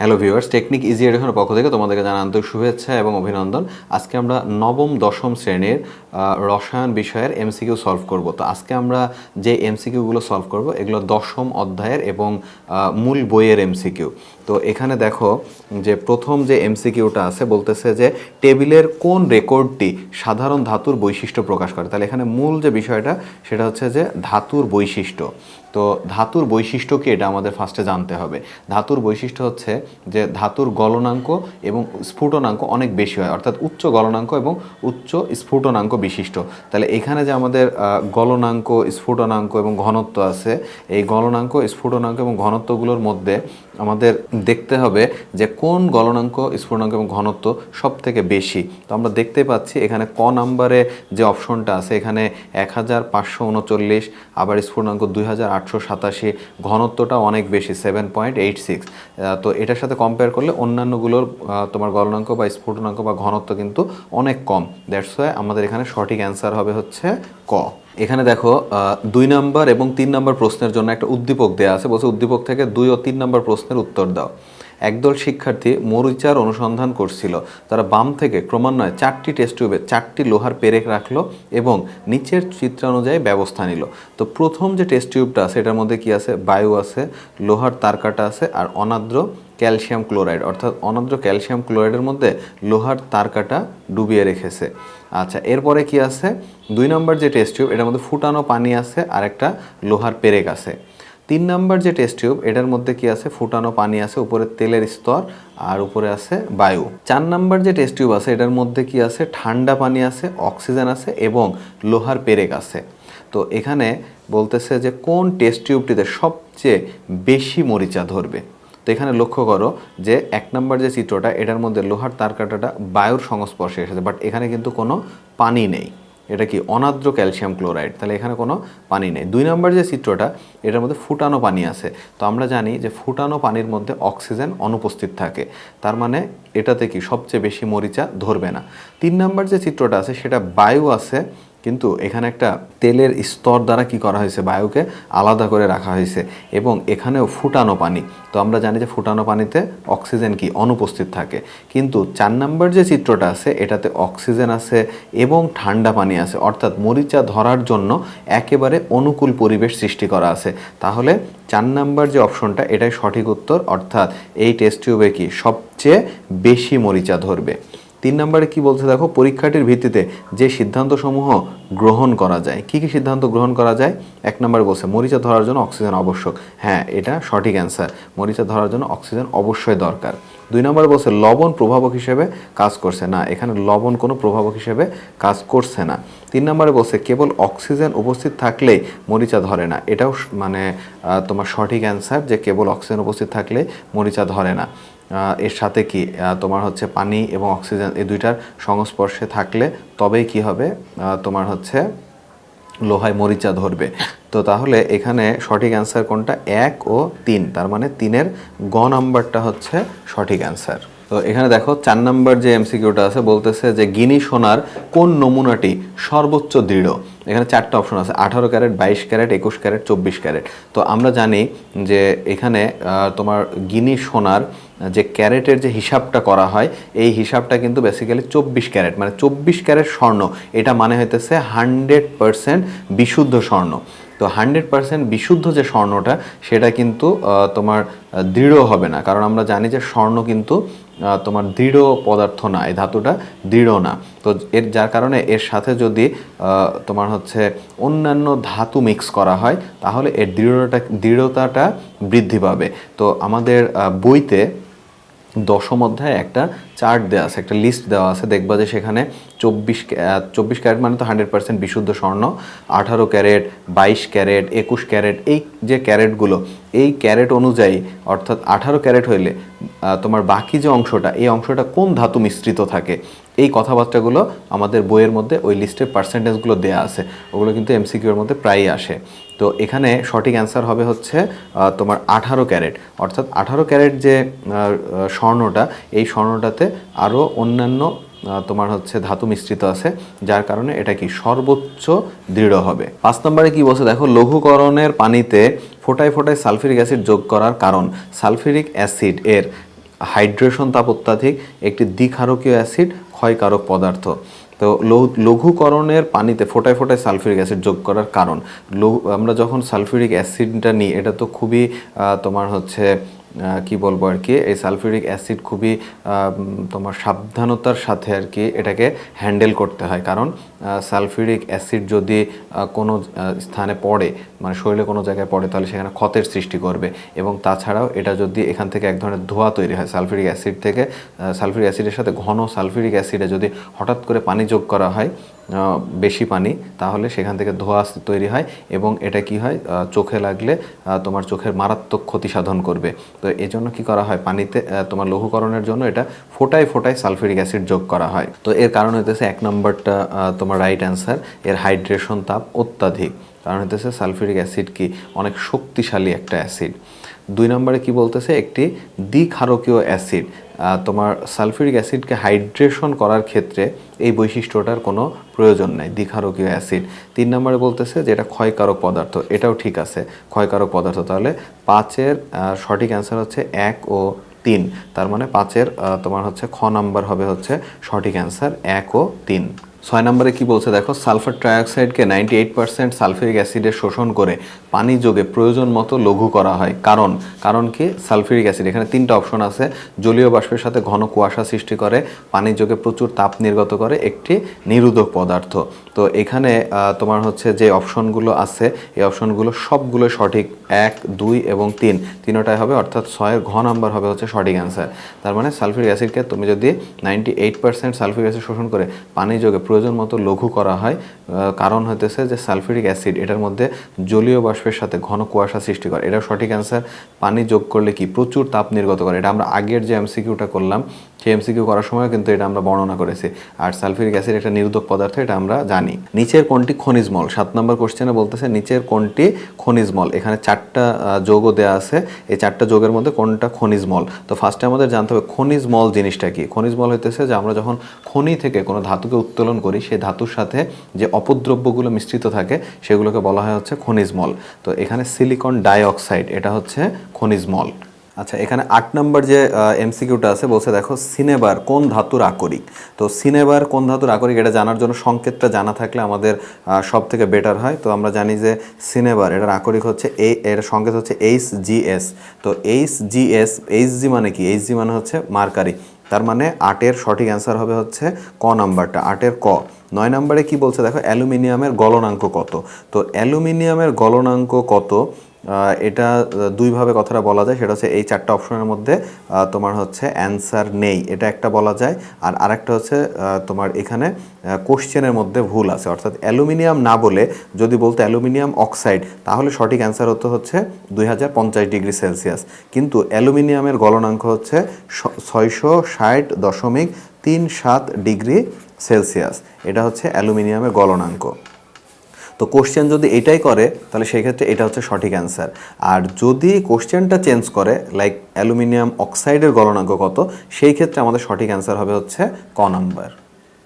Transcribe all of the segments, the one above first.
Hello viewers, technique easy এডুকেশনের পক্ষ থেকে তোমাদেরকে জানা আন্তরিক শুভেচ্ছা এবং অভিনন্দন। আজকে আমরা নবম, দশম শ্রেণির রসায়ন বিষয়ের এমসিকিউ সলভ করব। তো আজকে আমরা যে এমসিকিউগুলো সলভ করব, এগুলো দশম অধ্যায়ের এবং মূল বইয়ের এমসিকিউ। তো এখানে দেখো যে প্রথম যে এমসিকিউটা আছে বলতেছে যে টেবিলের কোন রেকর্ডটি সাধারণ ধাতুর বৈশিষ্ট্য প্রকাশ করে। তাহলে এখানে মূল যে বিষয়টা সেটা হচ্ছে যে ধাতুর বৈশিষ্ট্য। তো ধাতুর বৈশিষ্ট্য কি এটা আমাদের ফার্স্টে জানতে হবে। ধাতুর বৈশিষ্ট্য হচ্ছে যে ধাতুর গলনাঙ্ক এবং স্ফুটনাঙ্ক অনেক বেশি হয়, অর্থাৎ উচ্চ গলনাঙ্ক এবং উচ্চ স্ফুটনাঙ্ক বিশিষ্ট। তাহলে এখানে যে আমাদের গলনাঙ্ক, স্ফুটনাঙ্ক এবং ঘনত্ব আছে, এই গলনাঙ্ক, স্ফুটনাঙ্ক এবং ঘনত্বগুলোর মধ্যে আমাদের দেখতে হবে যে কোন গলনাঙ্ক স্ফুটনাঙ্ক এবং ঘনত্ব সব থেকে বেশি। তো আমরা দেখতে পাচ্ছি এখানে ক নাম্বারে যে অপশনটা আছে, এখানে এক হাজার পাঁচশো উনচল্লিশ, আবার স্ফুটনাঙ্ক দুই হাজার আটশো সাতাশি, ঘনত্বটা অনেক বেশি সেভেন পয়েন্ট এইট সিক্স তো এটার সাথে কম্পেয়ার করলে অন্যান্যগুলোর তোমার গলনাঙ্ক বা স্ফুটনাঙ্ক বা ঘনত্ব কিন্তু অনেক কম। দ্যাটস ওয়াই আমাদের এখানে সঠিক অ্যান্সার হবে হচ্ছে ক। এখানে দেখো দুই নাম্বার এবং তিন নাম্বার প্রশ্নের জন্য একটা উদ্দীপক দেওয়া আছে। বলছে, উদ্দীপক থেকে দুই ও তিন নাম্বার প্রশ্নের উত্তর দাও। একদল শিক্ষার্থী মরিচার অনুসন্ধান করছিল। তারা বাম থেকে ক্রমান্বয়ে চারটি টেস্ট টিউবে চারটি লোহার পেরেক রাখল এবং নিচের চিত্রানুযায়ী ব্যবস্থা নিল। তো প্রথম যে টেস্ট টিউবটা আছে, এটার মধ্যে কি আছে? বায়ু আছে, লোহার তারকাটা আছে, আর অনাদ্র ক্যালসিয়াম ক্লোরাইড, অর্থাৎ অনাদ্র ক্যালসিয়াম ক্লোরাইডের মধ্যে লোহার তারকাটা ডুবিয়ে রেখেছে। আচ্ছা এরপরে কি আছে? দুই নম্বর যে টেস্ট টিউব এটার মধ্যে ফুটানো পানি আছে আর একটা লোহার পেরেক আছে। তিন নাম্বার যে টেস্ট টিউব এটার মধ্যে কি আছে? ফুটানো পানি আছে, উপরে তেলের স্তর আর উপরে আছে বায়ু। চার নাম্বার যে টেস্ট টিউব আছে, এটার মধ্যে কি আছে? ঠান্ডা পানি আছে, অক্সিজেন আছে এবং লোহার পেরেক আছে। তো এখানে বলতেছে যে কোন টেস্ট টিউবটিতে সবচেয়ে বেশি মরিচা ধরবে? তো এখানে লক্ষ্য করো যে এক নম্বর যে চিত্রটা, এটার মধ্যে লোহার তারকাটাটা বায়ুর সংস্পর্শে এসেছে বাট এখানে কিন্তু কোনো পানি নেই। এটা কি? অনাদ্র ক্যালসিয়াম ক্লোরাইড। তাহলে এখানে কোনো পানি নেই। দুই নম্বর যে চিত্রটা, এটার মধ্যে ফুটানো পানি আছে। তো আমরা জানি যে ফুটানো পানির মধ্যে অক্সিজেন অনুপস্থিত থাকে। তার মানে এটাতে কি সবচেয়ে বেশি মরিচা ধরবে না। তিন নম্বর যে চিত্রটা আছে, সেটা বায়ু আছে কিন্তু এখানে একটা তেলের স্তর দ্বারা কি করা হয়েছে? বায়ুকে আলাদা করে রাখা হয়েছে এবং এখানেও ফুটানো পানি। তো আমরা জানি যে ফুটানো পানিতে অক্সিজেন কি? অনুপস্থিত থাকে। কিন্তু চার নাম্বার যে চিত্রটা আছে, এটাতে অক্সিজেন আছে এবং ঠান্ডা পানি আছে। অর্থাৎ মরিচা ধরার জন্য একেবারে অনুকূল পরিবেশ সৃষ্টি করা আছে। তাহলে চার নাম্বার যে অপশনটা, এটাই সঠিক উত্তর। অর্থাৎ এই টেস্ট টিউবে কি সবচেয়ে বেশি মরিচা ধরবে? তিন নম্বরে কি বলছে দেখো, পরীক্ষাটির ভিত্তিতে যে সিদ্ধান্তসমূহ গ্রহণ করা যায়, কি কি সিদ্ধান্ত গ্রহণ করা যায়? এক নম্বরে বলছে, মরিচা ধরার জন্য অক্সিজেন আবশ্যক। হ্যাঁ এটা সঠিক অ্যান্সার। মরিচা ধরার জন্য অক্সিজেন অবশ্যই দরকার। দুই নম্বরে বলছে, লবণ প্রভাবক হিসেবে কাজ করছে। না, এখানে লবণ কোনো প্রভাবক হিসেবে কাজ করছে না। তিন নম্বরে বলছে, কেবল অক্সিজেন উপস্থিত থাকলেই মরিচা ধরে না। এটাও মানে তোমার সঠিক অ্যান্সার যে কেবল অক্সিজেন উপস্থিত থাকলে মরিচা ধরে না। এর সাথে কি তোমার হচ্ছে পানি এবং অক্সিজেন এই দুইটার সংস্পর্শে থাকলে তবেই কি হবে? তোমার হচ্ছে লোহায় মরিচা ধরবে। তো তাহলে এখানে সঠিক অ্যান্সার কোনটা? এক ও তিন। তার মানে তিনের গ নাম্বারটা হচ্ছে সঠিক অ্যান্সার তো এখানে দেখো চার নাম্বার যে এমসিকিউটা আছে, বলতেছে যে গিনি সোনার কোন নমুনাটি সর্বোচ্চ দৃঢ়? এখানে চারটা অপশন আছে, আঠারো ক্যারেট, বাইশ ক্যারেট, একুশ ক্যারেট, চব্বিশ ক্যারেট। তো আমরা জানি যে এখানে তোমার গিনি সোনার যে ক্যারেটের যে হিসাবটা করা হয়, এই হিসাবটা কিন্তু বেসিক্যালি চব্বিশ ক্যারেট মানে চব্বিশ ক্যারেট স্বর্ণ। এটা মানে হইতেছে হান্ড্রেড পারসেন্ট বিশুদ্ধ স্বর্ণ। তো হান্ড্রেড পার্সেন্ট বিশুদ্ধ যে স্বর্ণটা, সেটা কিন্তু তোমার দৃঢ় হবে না। কারণ আমরা জানি যে স্বর্ণ কিন্তু তোমার দৃঢ় পদার্থ না, এই ধাতুটা দৃঢ় না। তো এর, যার কারণে এর সাথে যদি তোমার হচ্ছে অন্যান্য ধাতু মিক্স করা হয়, তাহলে এর দৃঢ়টা, দৃঢ়তাটা বৃদ্ধি পাবে। তো আমাদের বইতে দশম অধ্যায়ে একটা চার্ট দেওয়া আছে, একটা লিস্ট দেওয়া আছে। দেখবা যে সেখানে চব্বিশ চব্বিশ ক্যারেট মানে তো হান্ড্রেড পার্সেন্ট বিশুদ্ধ স্বর্ণ, আঠারো ক্যারেট, বাইশ ক্যারেট, একুশ ক্যারেট, এই যে ক্যারেটগুলো, এই ক্যারেট অনুযায়ী, অর্থাৎ আঠারো ক্যারেট হইলে তোমার বাকি যে অংশটা, এই অংশটা কোন ধাতু মিশ্রিত থাকে? এই কথাবার্তাগুলো আমাদের বইয়ের মধ্যে ওই লিস্টের পার্সেন্টেজগুলো দেওয়া আছে। ওগুলো কিন্তু এমসিকিউর মধ্যে প্রায়ই আসে। তো এখানে সঠিক অ্যান্সার হবে হচ্ছে তোমার আঠারো ক্যারেট। অর্থাৎ আঠারো ক্যারেট যে স্বর্ণটা, এই স্বর্ণটাতে আরও অন্যান্য তোমার হচ্ছে ধাতু মিশ্রিত আছে, যার কারণে এটা কি সর্বোচ্চ দৃঢ় হবে। পাঁচ নম্বরে কি বলছে? দেখো, লঘুকরণের পানিতে ফোটায় ফোটায় সালফিউরিক অ্যাসিড যোগ করার কারণ। সালফিউরিক অ্যাসিড এর হাইড্রেশন তাপ অত্যাধিক, একটি দ্বিক্ষারকীয় অ্যাসিড ক্ষয়কারক পদার্থ। তো লঘুকরণের পানিতে ফোটায় ফোটায় সালফিউরিক অ্যাসিড যোগ করার কারণ। আমরা যখন সালফিউরিক অ্যাসিডটা নিই, এটা তো খুবই তোমার হচ্ছে কি বলব আর কি, এই সালফিউরিক অ্যাসিড খুবই তোমার সাবধানতার সাথে আর কি এটাকে হ্যান্ডেল করতে হয়। কারণ সালফিউরিক অ্যাসিড যদি কোনো স্থানে পড়ে মানে শরীরে কোনো জায়গায় পড়ে, তাহলে সেখানে ক্ষতের সৃষ্টি করবে। এবং তাছাড়াও এটা যদি এখান থেকে এক ধরনের ধোঁয়া তৈরি হয়, সালফিউরিক অ্যাসিড থেকে সালফিউরিক অ্যাসিডের সাথে ঘন সালফিউরিক অ্যাসিডে যদি হঠাৎ করে পানি যোগ করা হয় বেশি পানি, তাহলে সেখান থেকে ধোঁয়া তৈরি হয় এবং এটা কি হয় চোখে লাগলে তোমার চোখের মারাত্মক ক্ষতি সাধন করবে। তো এই জন্য কি করা হয়, পানিতে তোমার লঘুকরণের জন্য এটা ফোটায় ফোটায় সালফিউরিক অ্যাসিড যোগ করা হয়। তো এর কারণ হইতেছে এক নম্বরটা তোমার রাইট অ্যান্সার এর হাইড্রেশন তাপ অত্যাধিক। কারণ হইতেছে সালফিউরিক অ্যাসিড কি, অনেক শক্তিশালী একটা অ্যাসিড। দুই নম্বরে কি বলতেছে, একটি দ্বিক্ষারকীয় অ্যাসিড। তোমার সালফিউরিক অ্যাসিডকে হাইড্রেশন করার ক্ষেত্রে এই বৈশিষ্ট্যটার কোনো প্রয়োজন নাই, দ্বিক্ষারকীয় অ্যাসিড। তিন নম্বরে বলতেছে যে এটা ক্ষয়কারক পদার্থ, এটাও ঠিক আছে। ক্ষয়কারক পদার্থ, তাহলে পাঁচের সঠিক অ্যান্সার হচ্ছে এক ও তিন। তার মানে পাঁচের তোমার হচ্ছে খ নাম্বার হবে হচ্ছে সঠিক অ্যান্সার এক ও তিন। ছয় নম্বরে কি বলছে? দেখো, সালফার ট্রাইঅক্সাইডকে নাইনটি এইট পার্সেন্ট সালফিউরিক অ্যাসিডের শোষণ করে পানি যোগে প্রয়োজন মতো লঘু করা হয়। কারণ কারণ কি? সালফিউরিক অ্যাসিড, এখানে তিনটা অপশন আছে। জলীয় বাষ্পের সাথে ঘন কুয়াশা সৃষ্টি করে, পানি যোগে প্রচুর তাপ নির্গত করে, একটি নিরোধক পদার্থ। তো এখানে তোমার হচ্ছে যে অপশনগুলো আছে, এই অপশনগুলো সবগুলো সঠিক। এক, দুই এবং তিন। তিনটাই হবে, অর্থাৎ ছয়ের ঘ নাম্বার হবে হচ্ছে সঠিক অ্যান্সার তার মানে সালফিউরিক অ্যাসিডকে তুমি যদি ninety eight percent sulphuric acid শোষণ করে পানি যোগে প্রয়োজন মতো লঘু করা হয় কারণ হতেছে যে সালফিউরিক অ্যাসিড এটার মধ্যে জলীয় বাষ্পের সাথে ঘন কুয়াশা সৃষ্টি করে। এটা সঠিক অ্যান্সার পানি যোগ করলে কি? প্রচুর তাপ নির্গত করে। এটা আমরা আগের যে এমসিকিউটা করলাম সেই এমসিকিউ করার সময় কিন্তু এটা আমরা বর্ণনা করেছি। আর সালফিউরিক অ্যাসিড একটা নিরোধক পদার্থ এটা আমরা জানি। নিচের কোনটি খনিজ মল। সাত নম্বর কোশ্চেনে বলতেছে নিচের কোনটি খনিজ মল। এখানে চারটা আহ, দেওয়া আছে। এই চারটা যৌগের মধ্যে কোনটা খনিজ মল? তো ফার্স্টে আমাদের জানতে হবে খনিজ মল জিনিসটা কি? খনিজ মল হইতেছে যে আমরা যখন খনি থেকে কোনো ধাতুকে উত্তোলন করি সেই ধাতুর সাথে যে অপদ্রব্যগুলো মিশ্রিত থাকে সেগুলোকে বলা হয় হচ্ছে খনিজ মল। তো এখানে সিলিকন ডাইঅক্সাইড এটা হচ্ছে খনিজ মল। আচ্ছা এখানে আট নম্বর যে এমসিকিউটা আছে, বলছে দেখো, সিনেবার কোন ধাতুর আকরিক? তো সিনেবার কোন ধাতুর আকরিক, এটা জানার জন্য সংকেতটা জানা থাকলে আমাদের সব থেকে বেটার হয়। তো আমরা জানি যে সিনেবার, এটার আকরিক হচ্ছে এ, এর সংকেত হচ্ছে এইচ জি এস। তো H G S, H G মানে কি? এইচ জি মানে হচ্ছে মার্কারি। তার মানে আটের সঠিক অ্যান্সার হবে হচ্ছে ক নাম্বারটা, আটের ক। নয় নম্বরে কি বলছে? দেখো, অ্যালুমিনিয়ামের গলনাঙ্ক কত? তো অ্যালুমিনিয়ামের গলনাঙ্ক কত? এটা দুইভাবে কথাটা বলা যায়। সেটা হচ্ছে এই চারটা অপশনের মধ্যে তোমার হচ্ছে অ্যান্সার নেই। এটা একটা বলা যায়। আর আরেকটা হচ্ছে তোমার এখানে কোশ্চেনের মধ্যে ভুল আছে। অর্থাৎ অ্যালুমিনিয়াম না বলে যদি বলতো অ্যালুমিনিয়াম অক্সাইড, তাহলে সঠিক অ্যান্সার হতো হচ্ছে দুই হাজার পঞ্চাশ ডিগ্রি সেলসিয়াস। কিন্তু অ্যালুমিনিয়ামের গলনাঙ্ক হচ্ছে ছয়শো ষাট দশমিক তিন সাত ডিগ্রি সেলসিয়াস। এটা হচ্ছে অ্যালুমিনিয়ামের গলনাঙ্ক। তো কোশ্চেন যদি এটাই করে, তাহলে সেই ক্ষেত্রে এটা হচ্ছে সঠিক অ্যান্সার আর যদি কোশ্চেনটা চেঞ্জ করে লাইক অ্যালুমিনিয়াম অক্সাইডের গলনাঙ্ক কত, সেই ক্ষেত্রে আমাদের সঠিক অ্যান্সার হবে হচ্ছে ক নাম্বার।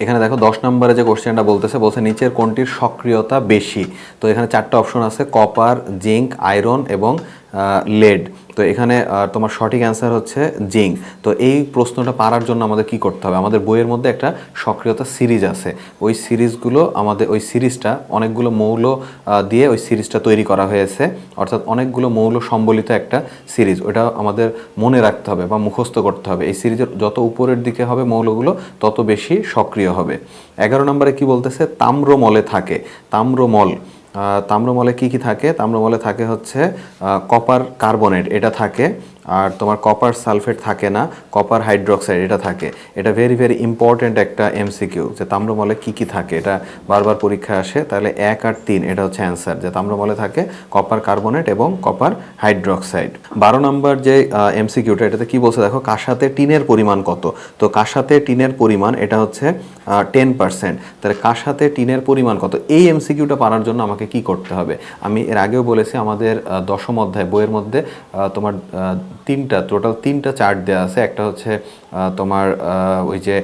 এখানে দেখো দশ নম্বরে যে কোশ্চেনটা বলতেছে, বলছে নিচের কোনটির সক্রিয়তা বেশি? তো এখানে চারটা অপশন আছে কপার জিঙ্ক আয়রন এবং লেড তো এখানে তোমার সঠিক অ্যান্সার হচ্ছে জিঙ্ক। তো এই প্রশ্নটা পারার জন্য আমাদের কি করতে হবে? আমাদের বইয়ের মধ্যে একটা সক্রিয়তা সিরিজ আছে। ওই সিরিজগুলো আমাদের, ওই সিরিজটা অনেকগুলো মৌল দিয়ে ওই সিরিজটা তৈরি করা হয়েছে। অর্থাৎ অনেকগুলো মৌল সম্বলিত একটা সিরিজ। ওটা আমাদের মনে রাখতে হবে বা মুখস্থ করতে হবে। এই সিরিজের যত উপরের দিকে হবে মৌলগুলো, তত বেশি সক্রিয় হবে। এগারো নম্বরে কি বলতেছে? তাম্রমলে থাকে। তাম্রমল তাম্রমলে কি কি থাকে? তাম্রমলে থাকে হচ্ছে কপার কার্বনেট এটা থাকে। আর তোমার কপার সালফেট থাকে না কপার হাইড্রোক্সাইড এটা থাকে। এটা ভেরি ভেরি ইম্পর্ট্যান্ট একটা এমসিকিউ যে তাম্রমলে কি কি থাকে, এটা বারবার পরীক্ষায় আসে। তাহলে এক আর তিন, এটা হচ্ছে অ্যান্সার যে তাম্রমলে থাকে কপার কার্বনেট এবং কপার হাইড্রোক্সাইড বারো নম্বর যে এমসিকিউটা এটাতে কি বলছে দেখো, কাঁসাতে টিনের পরিমাণ কত? তো কাঁসাতে টিনের পরিমাণ, এটা হচ্ছে টেন পার্সেন্ট তাহলে কাঁসাতে টিনের পরিমাণ কত? এই এমসিকিউটা পারার জন্য আমাকে কি করতে হবে? আমি এর আগেও বলেছি আমাদের দশম অধ্যায়, বইয়ের মধ্যে তোমার তিনটা টোটাল তিনটা চার্ট দেওয়া আছে। একটা হচ্ছে তোমার ওই যে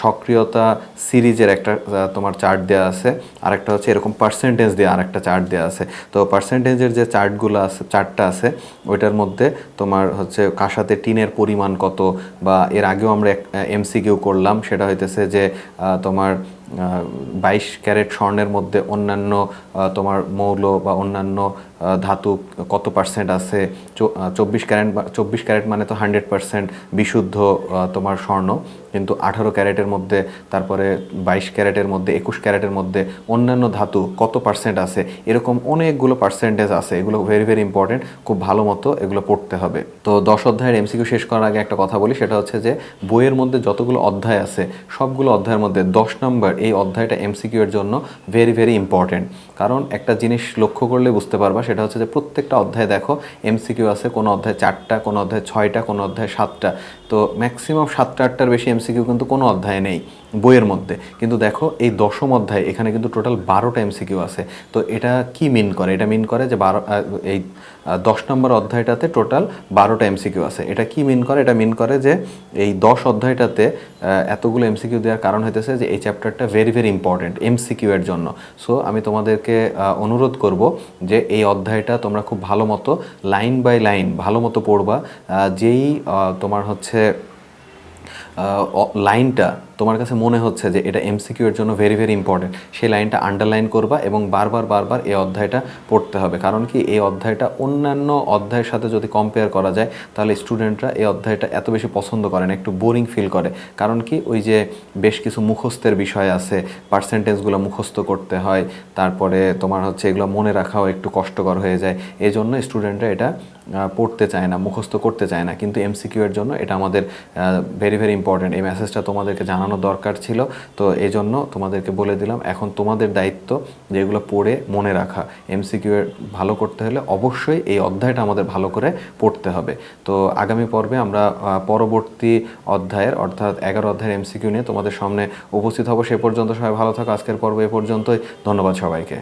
সক্রিয়তা সিরিজের একটা তোমার চার্ট দেওয়া আছে। আর একটা হচ্ছে এরকম পার্সেন্টেজ দিয়ে আর একটা চার্ট দেওয়া আছে। তো পার্সেন্টেজের যে চার্টগুলো আছে চার্টটা আছে, ওইটার মধ্যে তোমার হচ্ছে কাঁসাতে টিনের পরিমাণ কত বা এর আগেও আমরা এমসিকিউ করলাম। সেটা হইতেছে যে তোমার বাইশ ক্যারেট স্বর্ণের মধ্যে অন্যান্য তোমার মৌল বা অন্যান্য ধাতু কত পার্সেন্ট আছে? চব্বিশ ক্যারেট চব্বিশ ক্যারেট মানে তো হান্ড্রেড পার্সেন্ট বিশুদ্ধ তোমার স্বর্ণ। কিন্তু আঠারো ক্যারেটের মধ্যে, তারপরে বাইশ ক্যারেটের মধ্যে, একুশ ক্যারেটের মধ্যে অন্যান্য ধাতু কত পার্সেন্ট আছে? এরকম অনেকগুলো পার্সেন্টেজ আছে। এগুলো ভেরি ভেরি ইম্পর্টেন্ট খুব ভালো মতো এগুলো পড়তে হবে। তো দশ অধ্যায়ের এমসিকিউ শেষ করার আগে একটা কথা বলি, সেটা হচ্ছে যে বইয়ের মধ্যে যতগুলো অধ্যায় আছে, সবগুলো অধ্যায়ের মধ্যে দশ নম্বর এই অধ্যায়টা এমসিকিউ এর জন্য ভেরি ভেরি ইম্পর্টেন্ট কারণ একটা জিনিস লক্ষ্য করলে বুঝতে পারবা সেটা হচ্ছে যে প্রত্যেকটা অধ্যায় দেখো এমসিকিউ আছে, কোনো অধ্যায় চারটা, কোনো অধ্যায় ছয়টা, কোনো অধ্যায় সাতটা। তো ম্যাক্সিমাম সাতটা, আটটার বেশি এমসিকিউ কিন্তু কোনো অধ্যায় নেই। বইয়ের মধ্যে। কিন্তু দেখো, এই দশম অধ্যায়, এখানে কিন্তু টোটাল বারোটা এমসিকিউ আছে। তো এটা কি মিন করে? এটা মিন করে যে বারো এই দশ নম্বর অধ্যায়টাতে টোটাল বারোটা এমসিকিউ আছে। এটা কি মিন করে? এটা মিন করে যে এই দশ অধ্যায়টাতে এতগুলো এমসিকিউ দেওয়ার কারণ হইতেছে যে এই চ্যাপ্টারটা ভেরি ভেরি ইম্পর্টেন্ট এমসিকিউ এর জন্য। সো আমি তোমাদেরকে অনুরোধ করব যে এই অধ্যায়টা তোমরা খুব ভালো মতো লাইন বাই লাইন ভালো মতো পড়বা। যেই তোমার হচ্ছে লাইনটা তোমার কাছে মনে হচ্ছে যে এটা এমসিকিউ এর জন্য ভেরি ভেরি ইম্পর্টেন্ট সেই লাইনটা আন্ডারলাইন করবা এবং বারবার বারবার এই অধ্যায়টা পড়তে হবে। কারণ কি এই অধ্যায়টা অন্যান্য অধ্যায়ের সাথে যদি কম্পেয়ার করা যায়, তাহলে স্টুডেন্টরা এই অধ্যায়টা এত বেশি পছন্দ করে না, একটু বোরিং ফিল করে। কারণ কি ওই যে বেশ কিছু মুখস্থের বিষয় আছে পার্সেন্টেজগুলো মুখস্থ করতে হয়, তারপরে তোমার হচ্ছে এগুলো মনে রাখাও একটু কষ্টকর হয়ে যায়। এই জন্য স্টুডেন্টরা এটা পড়তে চায় না, মুখস্থ করতে চায় না। কিন্তু এমসিকিউ এর জন্য এটা আমাদের ভেরি ভেরি ইম্পর্টেন্ট এই মেসেজটা তোমাদেরকে জানানো দরকার ছিল। তো এই জন্য তোমাদেরকে বলে দিলাম, এখন তোমাদের দায়িত্ব যেগুলো পড়ে মনে রাখা। এমসিকিউ এর ভালো করতে হলে অবশ্যই এই অধ্যায়টা আমাদের ভালো করে পড়তে হবে। তো আগামী পর্বে আমরা পরবর্তী অধ্যায়ের, অর্থাৎ এগারো অধ্যায়ের এমসিকিউ নিয়ে তোমাদের সামনে উপস্থিত হব। সে পর্যন্ত সবাই ভালো থাকো। আজকের পর্ব এ পর্যন্তই। ধন্যবাদ সবাইকে।